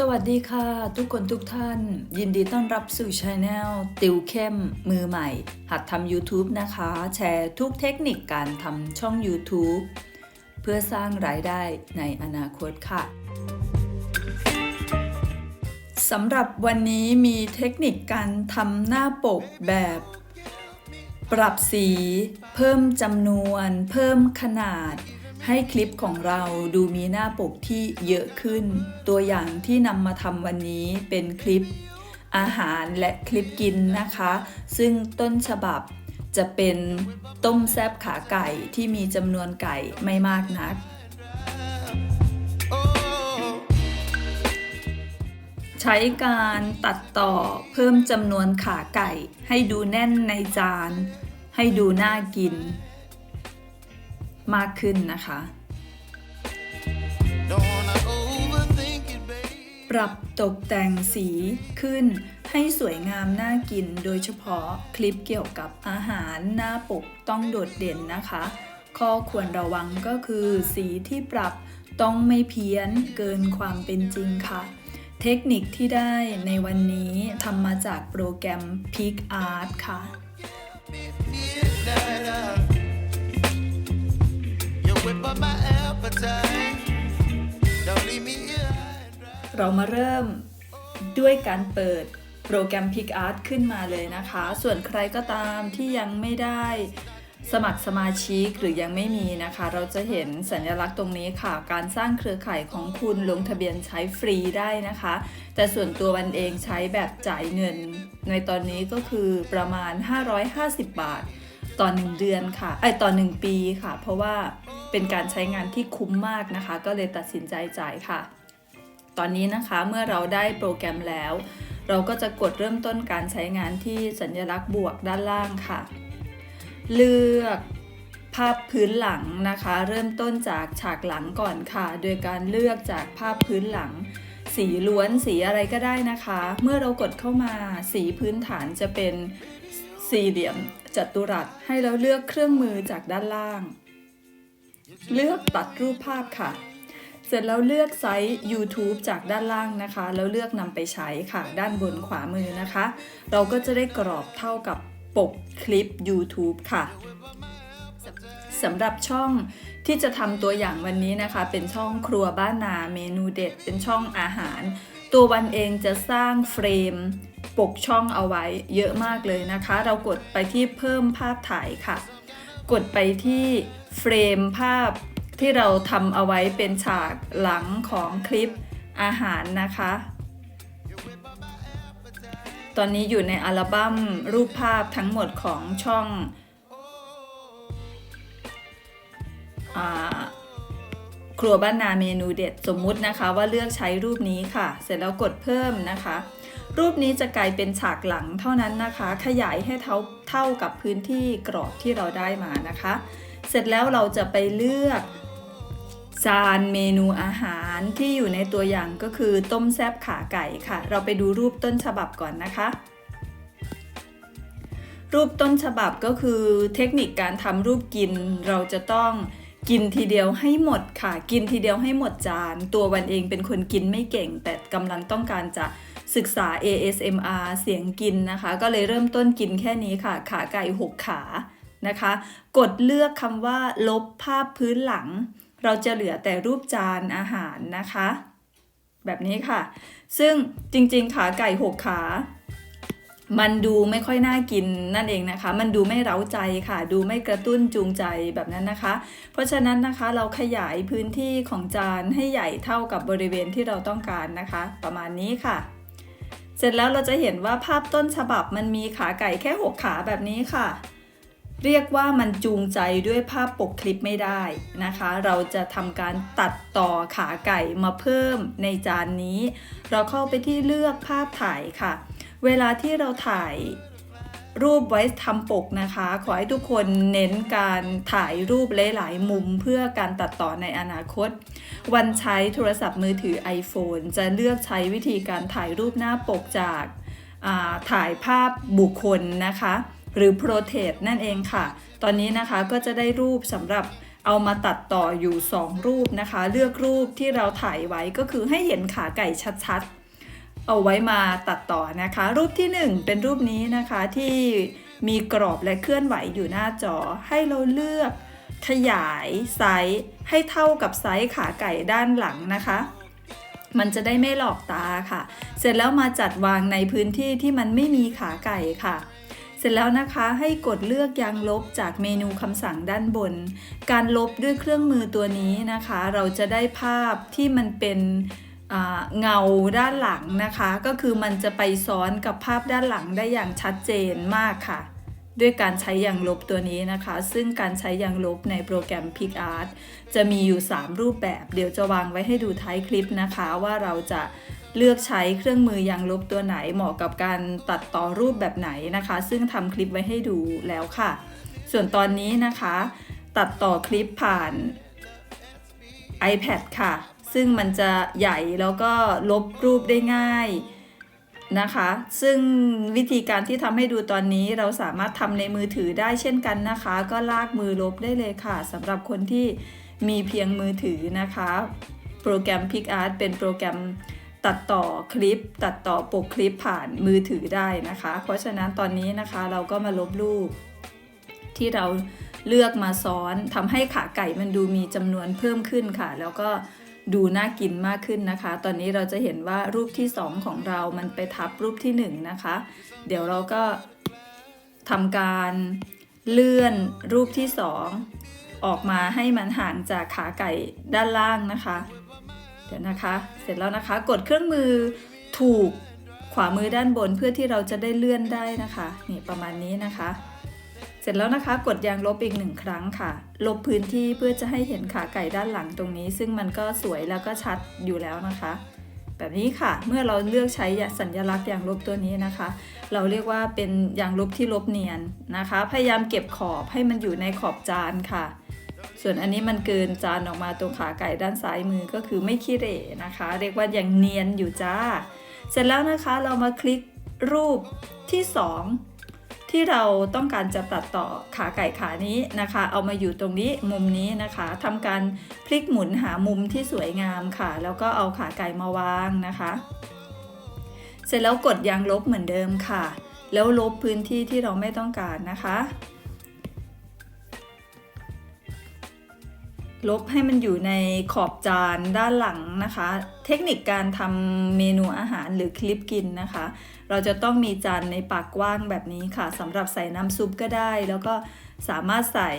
สวัสดีค่ะ ทุกคนทุกท่าน ยินดีต้อนรับสู่ช anel ติวเข้มมือใหม่ หัดทำ YouTube นะคะ แชร์ทุกเทคนิคการทำช่อง YouTube เพื่อสร้างรายได้ในอนาคตค่ะสำหรับวันนี้มีเทคนิคการทำหน้าปกแบบ ปรับสี เพิ่มจำนวน เพิ่มขนาด ให้คลิปของเราดูมีหน้าปกที่เยอะขึ้น ตัวอย่างที่นำมาทำวันนี้เป็นคลิปอาหารและคลิปกินนะคะ ซึ่งต้นฉบับจะเป็นต้มแซบขาไก่ที่มีจำนวนไก่ไม่มากนัก ใช้การตัดต่อเพิ่มจำนวนขาไก่ ให้ดูแน่นในจาน ให้ดูน่ากิน มากขึ้นนะคะ ปรับตกแต่งสีขึ้นให้สวยงามน่ากินโดยเฉพาะคลิปเกี่ยวกับอาหารหน้าปกต้องโดดเด่นนะคะ ข้อควรระวังก็คือสีที่ปรับต้องไม่เพี้ยนเกินความเป็นจริงค่ะ เทคนิคที่ได้ในวันนี้ทำมาจากโปรแกรม Peak Art ค่ะ เรามาเริ่มด้วยการเปิดโปรแกรม PicArt ขึ้นมาเลยนะคะ ส่วนใครก็ตามที่ยังไม่ได้สมัครสมาชิกหรือยังไม่มีนะคะ เราจะเห็นสัญลักษณ์ตรงนี้ค่ะ การสร้างเครือข่ายของคุณลงทะเบียนใช้ฟรีได้นะคะ แต่ส่วนตัววันเองใช้แบบจ่ายเงิน ในตอนนี้ก็คือประมาณ 550 บาท ต่อ 1 เดือนค่ะไอต่อ 1 ปีค่ะ เพราะว่าเป็นการใช้งานที่คุ้มมากนะคะ ก็เลยตัดสินใจจ่ายค่ะ ตอนนี้นะคะเมื่อเราได้โปรแกรมแล้ว เราก็จะกดเริ่มต้นการใช้งานที่สัญลักษณ์บวกด้านล่างค่ะ เลือกภาพพื้นหลังนะคะ เริ่มต้นจากฉากหลังก่อนค่ะ โดยการเลือกจากภาพพื้นหลัง สีล้วนสีอะไรก็ได้นะคะ เมื่อเรากดเข้ามาสีพื้นฐานจะเป็นสี่เหลี่ยม จัตุรัสให้เราเลือกเครื่องมือจากด้านล่าง เลือกตัดรูปภาพค่ะ เสร็จแล้วเลือกไซส์ YouTube จากด้านล่างนะคะ แล้วเลือกนำไปใช้ค่ะ ด้านบนขวามือนะคะ เราก็จะได้กรอบเท่ากับปกคลิป YouTube ค่ะสำหรับช่องที่จะทำตัวอย่างวันนี้นะคะ เป็นช่องครัวบ้านนาเมนูเด็ด เป็นช่องอาหาร ตัววันเองจะสร้างเฟรม ปกช่องเอาไว้เยอะมากเลยนะคะ เรากดไปที่เพิ่มภาพถ่ายค่ะ กดไปที่เฟรมภาพที่เราทำเอาไว้เป็นฉากหลังของคลิปอาหารนะคะ ตอนนี้อยู่ในอัลบั้มรูปภาพทั้งหมดของช่องอครัวบ้านนาเมนูเด็ดสมมุตินะคะว่าเลือกใช้รูปนี้ค่ะ เสร็จแล้วกดเพิ่มนะคะ รูปนี้จะกลายเป็นฉากหลังเท่านั้นนะคะ ขยายให้เท่าเท่ากับพื้นที่กรอบที่เราได้มานะคะ เสร็จแล้วเราจะไปเลือกจานเมนูอาหารที่อยู่ในตัวอย่างก็คือต้มแซบขาไก่ค่ะ เราไปดูรูปต้นฉบับก่อนนะคะ รูปต้นฉบับก็คือเทคนิคการทำรูปกิน เราจะต้องกินทีเดียวให้หมดค่ะ กินทีเดียวให้หมดจาน ตัววันเองเป็นคนกินไม่เก่ง แต่กำลังต้องการจะ ศึกษา ASMR เสียงกินนะคะ ก็เลยเริ่มต้นกินแค่นี้ค่ะ ขาไก่หกขานะคะ กดเลือกคำว่าลบภาพพื้นหลัง เราจะเหลือแต่รูปจานอาหารนะคะ แบบนี้ค่ะ ซึ่งจริงๆ ขาไก่หกขามันดูไม่ค่อยน่ากินนั่นเองนะคะ มันดูไม่เร้าใจค่ะ ดูไม่กระตุ้นจูงใจแบบนั้นนะคะ เพราะฉะนั้นนะคะเราขยายพื้นที่ของจานให้ใหญ่เท่ากับบริเวณที่เราต้องการนะคะ ประมาณนี้ค่ะ เสร็จแล้วเราจะเห็นว่าภาพต้นฉบับมันมีขาไก่แค่หกขาแบบนี้ค่ะ เรียกว่ามันจูงใจด้วยภาพปกคลิปไม่ได้นะคะ เราจะทำการตัดต่อขาไก่มาเพิ่มในจานนี้ เราเข้าไปที่เลือกภาพถ่ายค่ะ เวลาที่เราถ่าย รูปไว้ทำปกนะคะ ขอให้ทุกคนเน้นการถ่ายรูปหลาย ๆ มุมเพื่อการตัดต่อในอนาคต วันใช้โทรศัพท์มือถือ iPhone จะเลือกใช้วิธีการถ่ายรูปหน้าปกจากาถ่ายภาพบุคคลนะคะ หรือ Protect นั่นเองค่ะ ตอนนี้นะคะก็จะได้รูปสำหรับเอามาตัดต่ออยู่ 2 รูปนะคะ เลือกรูปที่เราถ่ายไว้ก็คือให้เห็นขาไก่ชัดๆ เอาไว้มาตัดต่อนะคะ รูปที่ 1 เป็นรูปนี้นะคะที่มีกรอบและเคลื่อนไหวอยู่หน้าจอ ให้เราเลือกขยายไซส์ให้เท่ากับไซส์ขาไก่ด้านหลังนะคะ มันจะได้ไม่หลอกตาค่ะ เสร็จแล้วมาจัดวางในพื้นที่ที่มันไม่มีขาไก่ค่ะ เสร็จแล้วนะคะให้กดเลือกยางลบจากเมนูคำสั่งด้านบน การลบด้วยเครื่องมือตัวนี้นะคะ เราจะได้ภาพที่มันเป็น เงาด้านหลังนะคะ ก็คือมันจะไปซ้อนกับภาพด้านหลังได้อย่างชัดเจนมากค่ะ ด้วยการใช้ยางลบตัวนี้นะคะ ซึ่งการใช้ยางลบในโปรแกรม PicArt จะมีอยู่ 3 รูปแบบ เดี๋ยวจะวางไว้ให้ดูท้ายคลิปนะคะว่าเราจะเลือกใช้เครื่องมือยางลบตัวไหนเหมาะกับการตัดต่อรูปแบบไหนนะคะ ซึ่งทำคลิปไว้ให้ดูแล้วค่ะ ส่วนตอนนี้นะคะ ตัดต่อคลิปผ่าน iPad ค่ะ ซึ่งมันจะใหญ่แล้วก็ลบรูปได้ง่ายนะคะ ซึ่งวิธีการที่ทำให้ดูตอนนี้เราสามารถทำในมือถือได้เช่นกันนะคะ ก็ลากมือลบได้เลยค่ะสำหรับคนที่มีเพียงมือถือนะคะ โปรแกรม PicArt เป็นโปรแกรมตัดต่อคลิป ตัดต่อปกคลิปผ่านมือถือได้นะคะ เพราะฉะนั้นตอนนี้นะคะเราก็มาลบรูป ที่เราเลือกมาซ้อนทำให้ขาไก่มันดูมีจำนวนเพิ่มขึ้นค่ะ แล้วก็ ดูน่ากินมากขึ้นนะคะ ตอนนี้เราจะเห็นว่ารูปที่ 2 ของเรามันไปทับรูปที่ 1 นะคะ เดี๋ยวเราก็ทำการเลื่อนรูปที่ 2 ออกมาให้มันห่างจากขาไก่ด้านล่างนะคะ เดี๋ยวนะคะ เสร็จแล้วนะคะ กดเครื่องมือถูกขวามือด้านบนเพื่อที่เราจะได้เลื่อนได้นะคะ นี่ประมาณนี้นะคะ สร็จแล้วนะคะ กดยางลบอีกหนึ่งครั้งค่ะ ลบพื้นที่เพื่อจะให้เห็นขาไก่ด้านหลังตรงนี้ ซึ่งมันก็สวยแล้วก็ชัดอยู่แล้วนะคะ แบบนี้ค่ะ เมื่อเราเลือกใช้สัญลักษณ์ยางลบตัวนี้นะคะ เราเรียกว่าเป็นยางลบที่ลบเนียนนะคะ พยายามเก็บขอบให้มันอยู่ในขอบจานค่ะ ส่วนอันนี้มันเกินจานออกมาตรงขาไก่ด้านซ้ายมือก็คือไม่ขี้เหร่นะคะ เรียกว่ายังเนียนอยู่จ้า เสร็จแล้วนะคะเรามาคลิกรูปที่ 2 ที่เราต้องการจะตัดต่อขาไก่ขานี้นะคะ เอามาอยู่ตรงนี้มุมนี้นะคะทำการพลิกหมุนหามุมที่สวยงามค่ะ แล้วก็เอาขาไก่มาวางนะคะ เสร็จแล้วกดยางลบเหมือนเดิมค่ะ แล้วลบพื้นที่ที่เราไม่ต้องการนะคะ ลบให้มันอยู่ในขอบจานด้านหลังนะคะ เทคนิคการทำเมนูอาหารหรือคลิปกินนะคะ เราจะต้องมีจานในปากกว้างแบบนี้ค่ะสำหรับใส่น้ำซุปก็ได้ แล้วก็สามารถใส่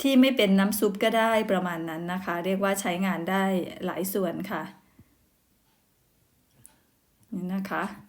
ที่ไม่เป็นน้ำซุปก็ได้ประมาณนั้นนะคะ เรียกว่าใช้งานได้หลายส่วนค่ะนี่นะคะ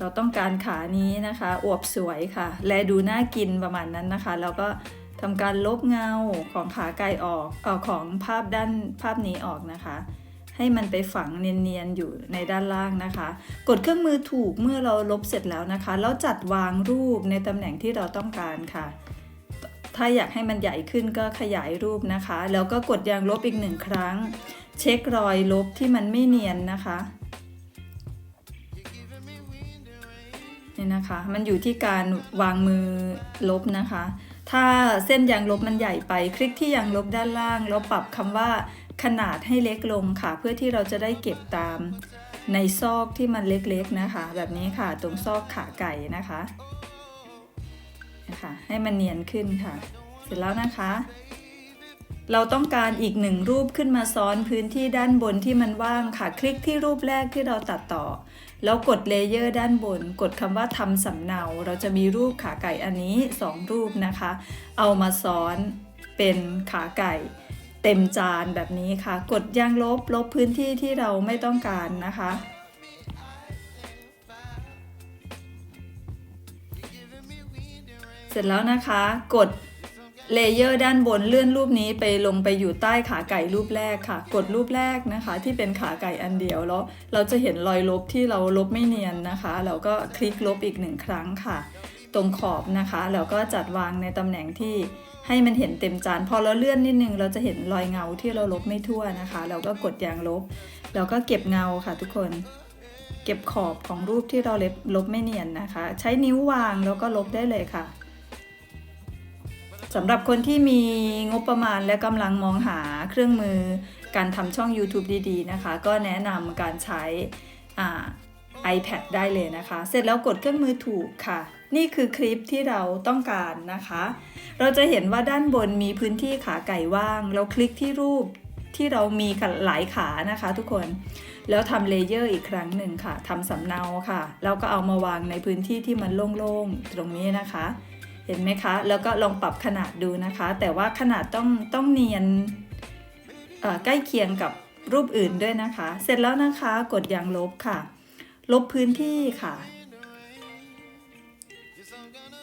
เราต้องการขานี้นะคะอวบสวยค่ะ และดูน่ากินประมาณนั้นนะคะ แล้วก็ทำการลบเงาของขาไก่ออกเออของภาพด้านภาพนี้ออกนะคะ ให้มันไปฝังเนียนๆอยู่ในด้านล่างนะคะ กดเครื่องมือถูกเมื่อเราลบเสร็จแล้วนะคะ แล้วจัดวางรูปในตำแหน่งที่เราต้องการค่ะ ถ้าอยากให้มันใหญ่ขึ้นก็ขยายรูปนะคะ แล้วก็กดยางลบอีกหนึ่งครั้ง เช็ครอยลบที่มันไม่เนียนนะคะ นี่นะคะ มันอยู่ที่การวางมือลบนะคะ ถ้าเส้นยางลบมันใหญ่ไป คลิกที่ยางลบด้านล่าง แล้วปรับคำว่าขนาดให้เล็กลงค่ะ เพื่อที่เราจะได้เก็บตามในซอกที่มันเล็กๆนะคะ แบบนี้ค่ะตรงซอกขาไก่นะคะนะคะให้มันเนียนขึ้นค่ะ เสร็จแล้วนะคะ เราต้องการอีกหนึ่งรูปขึ้นมาซ้อนพื้นที่ด้านบนที่มันว่างค่ะ คลิกที่รูปแรกที่เราตัดต่อ แล้วกดเลเยอร์ด้านบน กดคำว่าทำสำเนา เราจะมีรูปขาไก่อันนี้ 2 รูปนะคะ เอามาซ้อนเป็นขาไก่เต็มจานแบบนี้ค่ะ กดย่างลบลบพื้นที่ที่เราไม่ต้องการนะคะ เสร็จแล้วนะคะ กด เลเยอร์ด้านบนเลื่อนรูปนี้ไปลงไปอยู่ใต้ขาไก่รูปแรกค่ะ กดรูปแรกนะคะ ที่เป็นขาไก่อันเดียวแล้ว เราจะเห็นรอยลบที่เราลบไม่เนียนนะคะ เราก็คลิกลบอีกหนึ่งครั้งค่ะ ตรงขอบนะคะแล้วก็จัดวางในตำแหน่งที่ให้มันเห็นเต็มจานพอเราเลื่อนนิดนึง เราจะเห็นรอยเงาที่เราลบไม่ทั่วนะคะ เราก็กดยางลบ แล้วก็เก็บเงาค่ะทุกคนเก็บขอบของรูปที่เราเล็บลบไม่เนียนนะคะ ใช้นิ้ววางแล้วก็ลบได้เลยค่ะ สำหรับคนที่มีงบประมาณและกำลังมองหาเครื่องมือการทำช่อง YouTube ดีๆนะคะ ก็แนะนำการใช้ iPad ได้เลยนะคะ เสร็จแล้วกดเครื่องมือถูกค่ะ นี่คือคลิปที่เราต้องการนะคะ เราจะเห็นว่าด้านบนมีพื้นที่ขาไก่ว่าง เราคลิกที่รูปที่เรามีหลายขานะคะ ทุกคน แล้วทำเลเยอร์อีกครั้งหนึ่งค่ะทำสำเนาค่ะ แล้วก็เอามาวางในพื้นที่ที่มันโล่งๆ ตรงนี้นะคะ เห็นไหมคะ แล้วก็ลองปรับขนาดดูนะคะ แต่ว่าขนาดต้องต้องเนียนใกล้เคียงกับรูปอื่นด้วยนะคะ เสร็จแล้วนะคะกดยางลบค่ะ ลบพื้นที่ค่ะ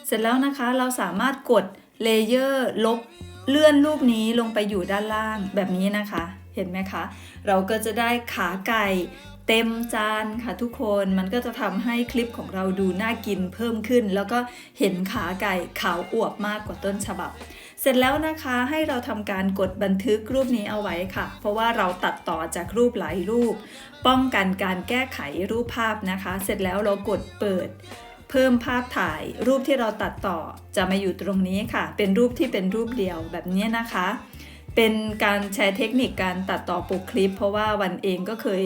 เสร็จแล้วนะคะเราสามารถกดเลเยอร์ลบเลื่อนรูปนี้ลงไปอยู่ด้านล่างแบบนี้นะคะ เห็นไหมคะ เราก็จะได้ขาไก่ เต็มจานค่ะทุกคนมันก็จะทำให้คลิปของเราดูน่ากินเพิ่มขึ้น แล้วก็เห็นขาไก่ขาวอวบมากกว่าต้นฉบับ เสร็จแล้วนะคะให้เราทำการกดบันทึกรูปนี้เอาไว้ค่ะ เพราะว่าเราตัดต่อจากรูปหลายรูป ป้องกันการแก้ไขรูปภาพนะคะ เสร็จแล้วเรากดเปิดเพิ่มภาพถ่ายรูปที่เราตัดต่อจะมาอยู่ตรงนี้ค่ะ เป็นรูปที่เป็นรูปเดียวแบบนี้นะคะ เป็นการแชร์เทคนิคการตัดต่อปกคลิป เพราะว่าวันเองก็เคย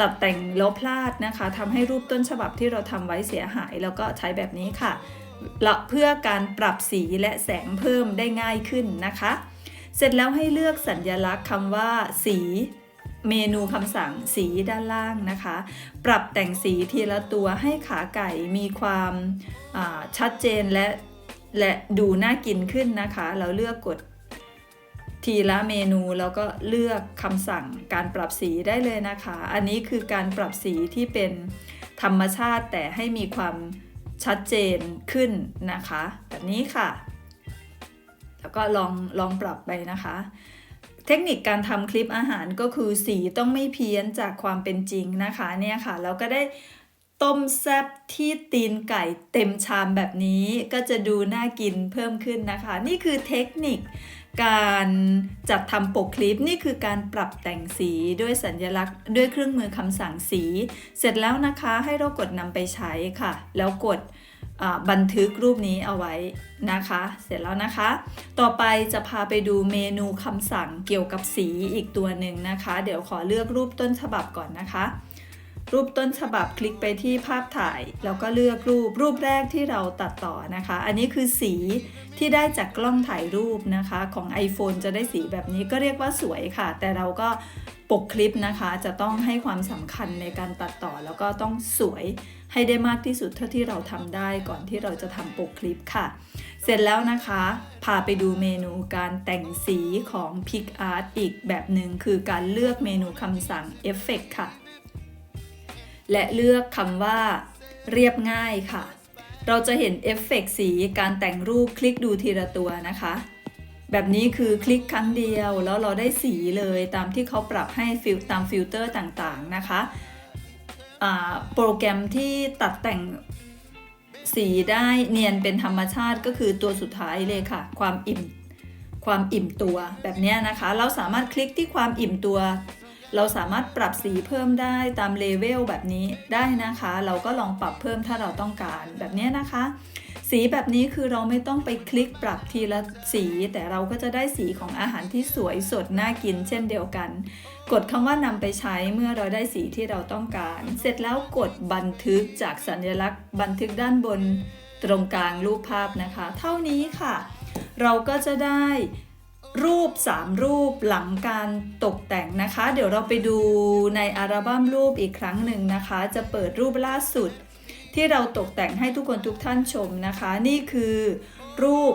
ตัดแต่งแล้วพลาดนะคะทำให้รูปต้นฉบับที่เราทำไว้เสียหาย แล้วก็ใช้แบบนี้ค่ะและเพื่อการปรับสีและแสงเพิ่มได้ง่ายขึ้นนะคะ เสร็จแล้วให้เลือกสัญญลักษณ์คำว่า สีเมนูคำสั่งสีด้านล่างนะคะ ปรับแต่งสีทีละตัวให้ขาไก่มีความาชัดเจนและและดูน่ากินขึ้นนะคะ เราเลือกกด ทีละเมนูแล้วก็เลือกคำสั่งการปรับสีได้เลยนะคะ อันนี้คือการปรับสีที่เป็นธรรมชาติแต่ให้มีความชัดเจนขึ้นนะคะ แบบนี้ค่ะ แล้วก็ลองลองปรับไปนะคะ เทคนิคการทำคลิปอาหารก็คือสีต้องไม่เพี้ยนจากความเป็นจริงนะคะเนี่ยค่ะเราก็ได้ต้มแซบที่ตีนไก่เต็มชามแบบนี้ก็จะดูน่ากินเพิ่มขึ้นนะคะ นี่คือเทคนิค การจัดทำปกคลิปนี่คือการปรับแต่งสีด้วยสัญลักษณ์ ด้วยเครื่องมือคำสั่งสี เสร็จแล้วนะคะให้เรากดนำไปใช้ค่ะ แล้วกดบันทึกรูปนี้เอาไว้นะคะ เสร็จแล้วนะคะ ต่อไปจะพาไปดูเมนูคำสั่งเกี่ยวกับสีอีกตัวหนึ่งนะคะ เดี๋ยวขอเลือกรูปต้นฉบับก่อนนะคะ รูปต้นฉบับคลิกไปที่ภาพถ่าย แล้วก็เลือกรูปรูปแรกที่เราตัดต่อนะคะ อันนี้คือสีที่ได้จากกล้องถ่ายรูปนะคะ ของ iPhone จะได้สีแบบนี้ก็เรียกว่าสวยค่ะ แต่เราก็ปกคลิปนะคะ จะต้องให้ความสำคัญในการตัดต่อ แล้วก็ต้องสวยให้ได้มากที่สุดเท่าที่เราทำได้ก่อนที่เราจะทำปกคลิปค่ะ เสร็จแล้วนะคะ พาไปดูเมนูการแต่งสีของ PicArt อีกแบบหนึ่งคือการเลือกเมนูคำสั่ง Effect ค่ะ และเลือกคำว่า เรียบง่ายค่ะ เราจะเห็นเอฟเฟกต์สีการแต่งรูปคลิกดูทีละตัวนะคะ แบบนี้คือคลิกครั้งเดียว แล้วเราได้สีเลยตามที่เขาปรับให้ฟิลตามฟิลเตอร์ต่างๆนะคะโปรแกรมที่ตัดแต่งสีได้เนียนเป็นธรรมชาติก็คือตัวสุดท้ายเลยค่ะ ความอิ่มความอิ่มตัวแบบนี้นะคะ เราสามารถคลิกที่ความอิ่มตัว เราสามารถปรับสีเพิ่มได้ตามเลเวลแบบนี้ได้นะคะ เราก็ลองปรับเพิ่มถ้าเราต้องการแบบนี้นะคะ สีแบบนี้คือเราไม่ต้องไปคลิกปรับทีละสี แต่เราก็จะได้สีของอาหารที่สวยสดน่ากิน เช่นเดียวกัน กดคำว่านำไปใช้เมื่อเราได้สีที่เราต้องการ เสร็จแล้วกดบันทึกจากสัญลักษณ์ บันทึกด้านบนตรงกลางรูปภาพนะคะ เท่านี้ค่ะ เราก็จะได้ รูป 3 รูปหลังการตกแต่งนะคะ เดี๋ยวเราไปดูในอัลบั้มรูปอีกครั้งหนึ่งนะคะ จะเปิดรูปล่าสุด ที่เราตกแต่งให้ทุกคนทุกท่านชมนะคะ นี่คือรูป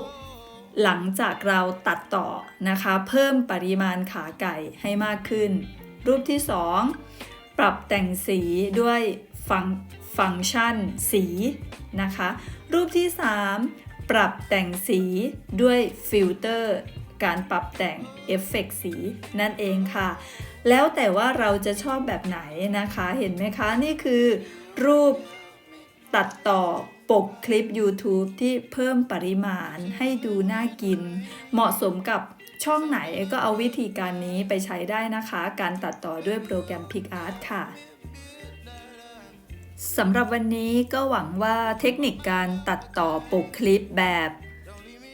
หลังจากเราตัดต่อนะคะ เพิ่มปริมาณขาไก่ให้มากขึ้น รูปที่ 2 ปรับแต่งสีด้วยฟังฟังก์ชันสีนะคะ รูปที่ 3 ปรับแต่งสีด้วยฟิลเตอร์ การปรับแต่งเอฟเฟกต์สีนั่นเองค่ะ แล้วแต่ว่าเราจะชอบแบบไหนนะคะ เห็นไหมคะนี่คือรูปตัดต่อปกคลิป YouTube ที่เพิ่มปริมาณให้ดูน่ากิน เหมาะสมกับช่องไหนก็เอาวิธีการนี้ไปใช้ได้นะคะ การตัดต่อด้วยโปรแกรม PicArt ค่ะสำหรับวันนี้ก็หวังว่าเทคนิคการตัดต่อปกคลิปแบบ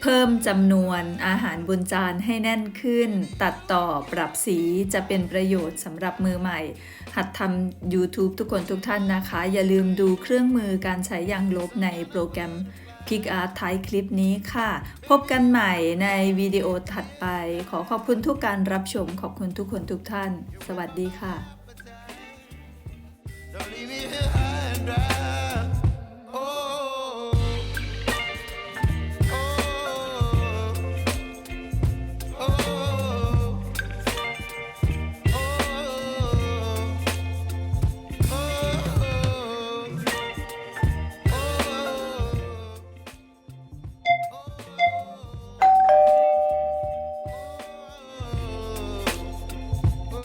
เพิ่มจำนวนอาหารบนจานให้แน่นขึ้น ตัดต่อปรับสีจะเป็นประโยชน์สำหรับมือใหม่ หัดทำ YouTube ทุกคนทุกท่านนะคะ อย่าลืมดูเครื่องมือการใช้ยางลบในโปรแกรม Click Art ท้ายคลิปนี้ค่ะ พบกันใหม่ในวิดีโอถัดไป ขอขอบคุณทุกการรับชม ขอบคุณทุกคนทุกท่าน สวัสดีค่ะ